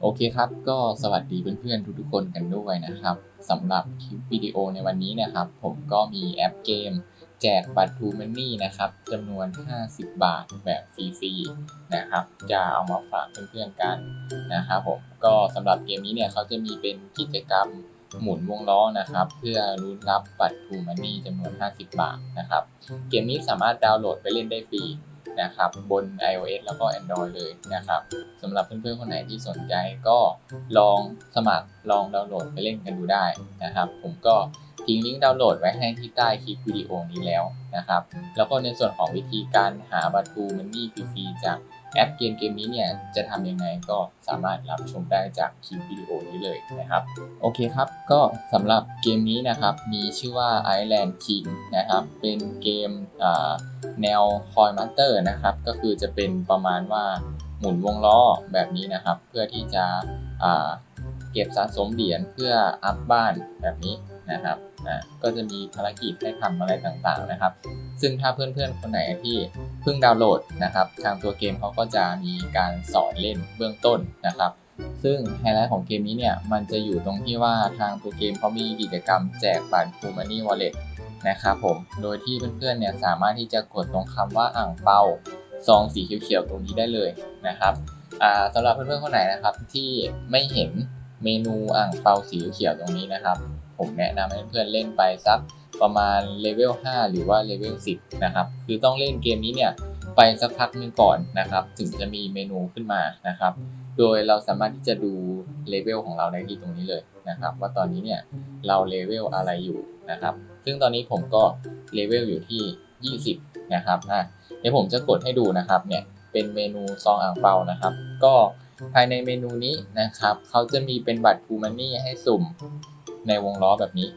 โอเคครับ ก็สวัสดีเพื่อนๆทุกๆคนกันด้วยนะครับสำหรับคลิปวิดีโอในวันนี้นะครับ ผมก็มีแอปเกม แจกบัตรทูมันนี่นะครับจำนวน 50 บาทแบบฟรีๆนะครับ จะเอามาฝากเพื่อนๆกันนะครับผมก็สำหรับเกมนี้เนี่ยเขาจะมีเป็นกิจกรรมหมุนวงล้อนะครับ เพื่อรุ้นรับบัตรทูมันนี่จำนวน 50 บาทนะครับ เกมนี้สามารถดาวน์โหลดไปเล่นได้ฟรี นะครับบน iOS แล้วก็ Android เลยนะครับสำหรับเพื่อนๆคนไหนที่สนใจก็ลองสมัครลองดาวน์โหลดไปเล่นกันดูได้นะครับ ผมก็ ทิ้งลิงก์ดาวน์โหลดไว้ให้ที่ใต้คลิปวิดีโอนี้แล้วนะครับ แล้วก็ในส่วนของวิธีการหาบัตรทูมันนี่ฟรีๆจากแอปเกมเกมนี้เนี่ยจะทำยังไงก็สามารถรับชมได้จากคลิปวิดีโอนี้เลยนะครับ โอเคครับก็สำหรับเกมนี้นะครับ มีชื่อว่า Island King นะครับ เป็นเกมแนวคอยมาสเตอร์นะครับ ก็คือจะเป็นประมาณว่าหมุนวงล้อแบบนี้นะครับ เพื่อที่จะเก็บสะสมเหรียญเพื่ออัพบ้านแบบนี้ นะครับอ่าก็จะมีภารกิจให้ทำอะไรต่างๆนะครับ ซึ่งถ้าเพื่อนๆคนไหนที่เพิ่งดาวน์โหลดนะครับ ทางตัวเกมเขาก็จะมีการสอนเล่นเบื้องต้นนะครับ ซึ่งไฮไลท์ของเกมนี้เนี่ยมันจะอยู่ตรงที่ว่าทางตัวเกมเขามีกิจกรรมแจกบัตร True Money Wallet นะครับผม โดยที่เพื่อนๆเนี่ยสามารถที่จะกดตรงคำว่าอ่างเปาซองสีเขียวๆตรงนี้ได้เลยนะครับอ่าสำหรับเพื่อนๆคนไหนนะครับที่ไม่เห็นเมนูอ่างเปาสีเขียวตรงนี้นะครับ ผมแนะนำให้เพื่อนๆเล่นไปสักประมาณเลเวล5หรือว่าเลเวล10นะครับคือต้องเล่นเกมนี้เนี่ยไปสักพักหนึงก่อนนะครับ ถึงจะมีเมนูขึ้นมานะครับ โดยเราสามารถที่จะดูเลเวลของเราได้ที่ตรงนี้เลยนะครับ ว่าตอนนี้เนี่ยเราเลเวลอะไรอยู่นะครับ ซึ่งตอนนี้ผมก็เลเวลอยู่ที่ 20 นะครับอะเดี๋ยวผมจะกดให้ดูนะครับเนี่ยเป็นเมนูซองอ่างเปานะครับ ก็ภายในเมนูนี้นะครับเขาจะมีเป็นบัตรทูมันนี่ให้สุ่ม ในวงล้อแบบนี้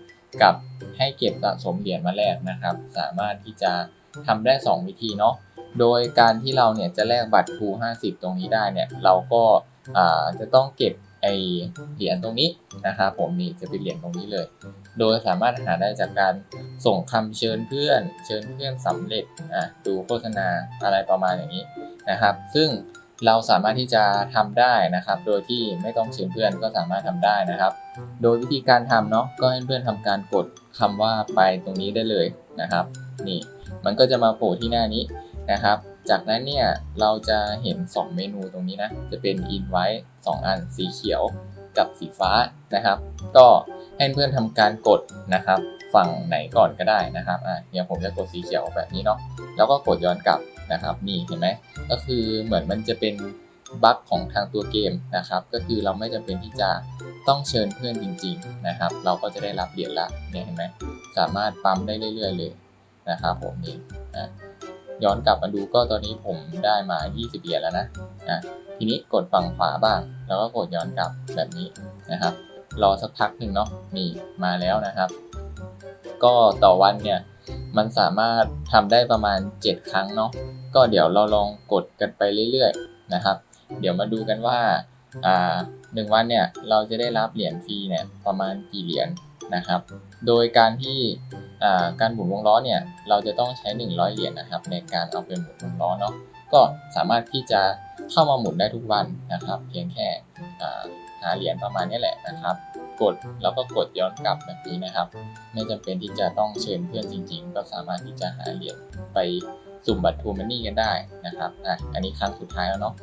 กับให้เก็บสะสมเหรียญมาแลกนะครับ สามารถที่จะทำได้ 2 วิธีเนาะโดยการที่เราเนี่ยจะแลกบัตรทู50 ตรงนี้ได้เนี่ยเราก็าจะต้องเก็บไอเหรียญตรงนี้นะครับผมนี่จะเป็นเหรียญตรงนี้เลย โดยสามารถหาได้จากการส่งคำเชิญเพื่อน เชิญเพื่อนสำเร็จอะดูโฆษณาอะไรประมาณอย่างนี้นะครับ ซึ่ง เราสามารถที่จะทำได้นะครับ โดยที่ไม่ต้องเชิญเพื่อนก็สามารถทำได้นะครับ โดยวิธีการทำเนาะก็ให้เพื่อนทำการกดคำว่าไปตรงนี้ได้เลยนะครับ นี่มันก็จะมาโผล่ที่หน้านี้นะครับ จากนั้นเนี่ยเราจะเห็น 2 เมนูตรงนี้นะ จะเป็น invite 2อันสีเขียวกับสีฟ้านะครับ ก็ให้เพื่อนทำการกดนะครับ ฝั่งไหนก่อนก็ได้นะครับอะเนี่ยผมจะกดสีเขียวแบบนี้เนาะแล้วก็กดย้อนกลับ นะครับนี่เห็นไหมก็คือเหมือนมันจะเป็นบั๊กของทางตัวเกมนะครับ ก็คือเราไม่จำเป็นที่จะต้องเชิญเพื่อนจริง ๆนะครับ เราก็จะได้รับเหรียญละเนี่ยเห็นไหมสามารถปั๊มได้เรื่อย ๆ เลยนะครับผมนี่นะย้อนกลับมาดูก็ตอนนี้ผมได้มา 20 เหรียญแล้วนะนะทีนี้กดฝั่งขวาบ้าง แล้วก็กดย้อนกลับแบบนี้นะครับ รอสักพักหนึ่งเนาะนี่มาแล้วนะครับ ก็ต่อวันเนี่ยมันสามารถทำได้ประมาณ 7 ครั้งเนาะ ก็เดี๋ยวเราลองกดกันไปเรื่อยๆนะครับ เดี๋ยวมาดูกันว่าอ่าหนึ่งวันเนี่ยเราจะได้รับเหรียญฟรีเนี่ยประมาณกี่เหรียญนะครับ โดยการที่อ่าการหมุนวงล้อเนี่ยเราจะต้องใช้ 100 เหรียญนะครับในการเอาไปหมุนวงล้อเนาะก็สามารถที่จะเข้ามาหมุนได้ทุกวันนะครับ เพียงแค่อ่าหาเหรียญประมาณนี้แหละนะครับ กดแล้วก็กดย้อนกลับแบบนี้นะครับ ไม่จำเป็นที่จะต้องเชิญเพื่อนจริง ๆ ก็สามารถที่จะหาเหรียญไป สุ่มบัตรทูมันนี่กันได้นะครับอะอันนี้ครั้งสุดท้ายแล้วเนาะ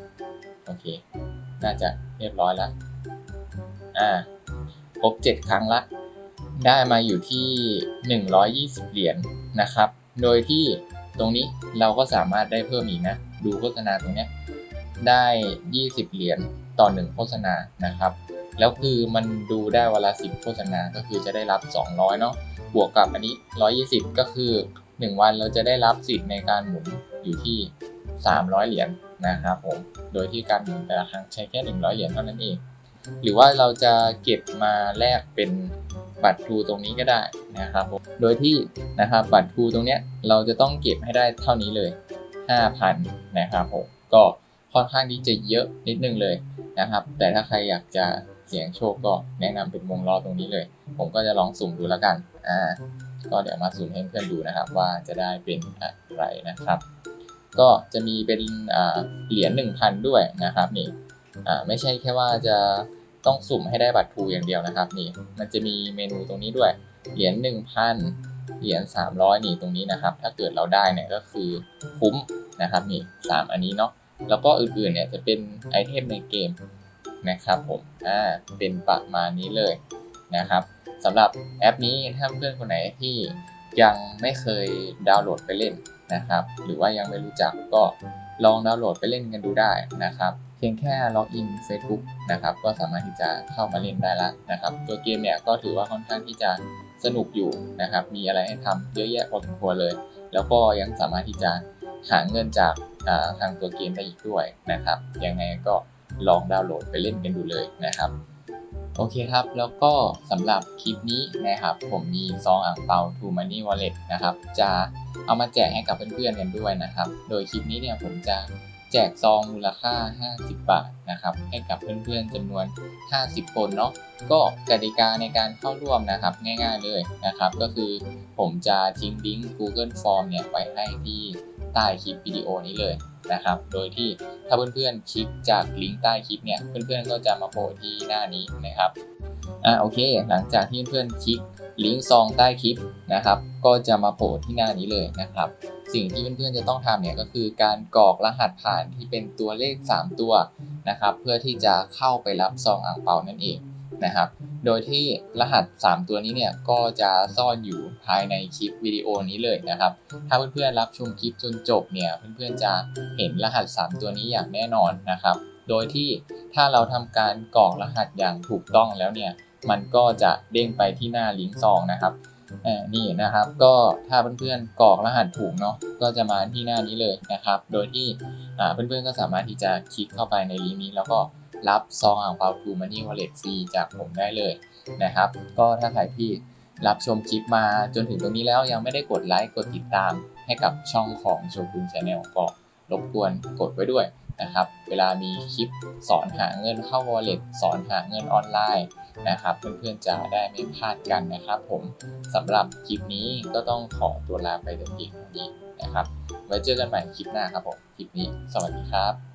โอเค น่าจะเรียบร้อยแล้วอ่าครบ 7 ครั้งละ ได้มาอยู่ที่ 120 เหรียญนะครับ โดยที่ตรงนี้เราก็สามารถได้เพิ่มอีกนะ ดูโฆษณาตรงเนี้ยได้ 20 เหรียญต่อ 1 โฆษณานะครับ แล้วคือมันดูได้เวลา10 โฆษณา ก็คือจะได้รับ 200 เนาะ บวกกับอันนี้ 120 ก็คือ 1 วันเราจะได้รับสิทธิ์ในการหมุนอยู่ที่ 300 เหรียญนะครับผม โดยที่การหมุนแต่ละครั้งใช้แค่ 100 เหรียญเท่านั้นเอง หรือว่าเราจะเก็บมาแลกเป็นบัตรทูตรงนี้ก็ได้นะครับผม โดยที่นะครับบัตรทูตรงเนี้ยเราจะต้องเก็บให้ได้เท่านี้เลย 5,000 นะครับผม ก็ค่อนข้างที่จะเยอะนิดนึงเลยนะครับ แต่ถ้าใครอยากจะเสี่ยงโชคก็แนะนำเป็นวงล้อตรงนี้เลย ผมก็จะลองสุ่มดูแล้วกัน อ่า ก็เดี๋ยวมาสุ่มให้เพื่อนดูนะครับ ว่าจะได้เป็นอะไรนะครับ ก็จะมีเป็นเหรียญ1,000 ด้วยนะครับนี่ไม่ใช่แค่ว่าจะต้องสุ่มให้ได้บัตรทูอย่างเดียวนะครับนี่มันจะมีเมนูตรงนี้ด้วยเหรียญ1,000เหรียญ300นี่ตรงนี้นะครับ ถ้าเกิดเราได้เนี่ยก็คือคุ้มนะครับนี่สามอันนี้เนาะแล้วก็อื่นๆเนี่ยจะเป็นไอเทมในเกมนะครับผมอ่าเป็นประมาณนี้เลย นะครับสำหรับแอปนี้ถ้าเพื่อนคนไหนที่ยังไม่เคยดาวน์โหลดไปเล่นนะครับ หรือว่ายังไม่รู้จักก็ลองดาวน์โหลดไปเล่นกันดูได้นะครับ เพียงแค่ล็อกอิน Facebook นะครับ ก็สามารถที่จะเข้ามาเล่นได้แล้วนะครับ ตัวเกมเนี่ยก็ถือว่าค่อนข้างที่จะสนุกอยู่นะครับ มีอะไรให้ทำเยอะแยะพอสมควรเลย แล้วก็ยังสามารถที่จะหาเงินจากทางตัวเกมได้อีกด้วยนะครับ ยังไงก็ลองดาวน์โหลดไปเล่นกันดูเลยนะครับ โอเคครับ แล้วก็สำหรับคลิปนี้นะครับ ผมมีซองอ่างเปา To Money Wallet นะครับ จะเอามาแจกให้กับเพื่อนๆกันด้วยนะครับ โดยคลิปนี้เนี่ยผมจะแจกซองมูลค่า 50 บาทนะครับ ให้กับเพื่อนๆจำนวน 50 คนเนาะ ก็กติกาในการเข้าร่วมนะครับ ง่ายๆเลยนะครับ ก็คือผมจะทิ้งลิงก์ Google Form เนี่ยไว้ให้ที่ใต้คลิปวิดีโอนี้เลย นะครับ โดยที่ถ้าเพื่อนๆคลิกจากลิงก์ใต้คลิปเนี่ยเพื่อนๆก็จะมาโผล่ที่หน้านี้นะครับอ่าโอเค หลังจากที่เพื่อนๆคลิกลิงก์ซองใต้คลิปนะครับ ก็จะมาโผล่ที่หน้านี้เลยนะครับ สิ่งที่เพื่อนๆจะต้องทำเนี่ยก็คือการกรอกรหัสผ่านที่เป็นตัวเลข 3 ตัวนะครับ เพื่อที่จะเข้าไปรับซองอ่างเปานั่นเองนะครับ โดยที่รหัส 3 ตัวนี้เนี่ยก็จะซ่อนอยู่ภายในคลิปวิดีโอนี้เลยนะครับ ถ้าเพื่อนๆรับชมคลิปจนจบเนี่ยเพื่อนๆจะเห็นรหัส 3 ตัวนี้อย่างแน่นอนนะครับ โดยที่ถ้าเราทำการกรอกรหัสอย่างถูกต้องแล้วเนี่ยมันก็จะเด้งไปที่หน้าลิงก์ซองนะครับนี่นะครับก็ถ้าเพื่อนๆกรอกรหัสถูกเนาะก็จะมาที่หน้านี้เลยนะครับ โดยที่เพื่อนๆก็สามารถที่จะคลิกเข้าไปในลิงก์นี้แล้วก็ รับซองอ่างเปาทูมันนี่วอลเล็ตฟรีจากผมได้เลยนะครับ ก็ถ้าใครที่รับชมคลิปมาจนถึงตรงนี้แล้วยังไม่ได้กดไลค์กดติดตามให้กับช่องของโชกุนชาแนลก็รบกวนกดไว้ด้วยนะครับ เวลามีคลิปสอนหาเงินเข้า wallet สอนหาเงินออนไลน์นะครับ เพื่อนๆจะได้ไม่พลาดกันนะครับผมสำหรับคลิปนี้ก็ต้องขอตัวลาไปแต่เพียงเท่านี้นะครับ ไว้เจอกันใหม่คลิปหน้าครับผม คลิปนี้ สวัสดีครับ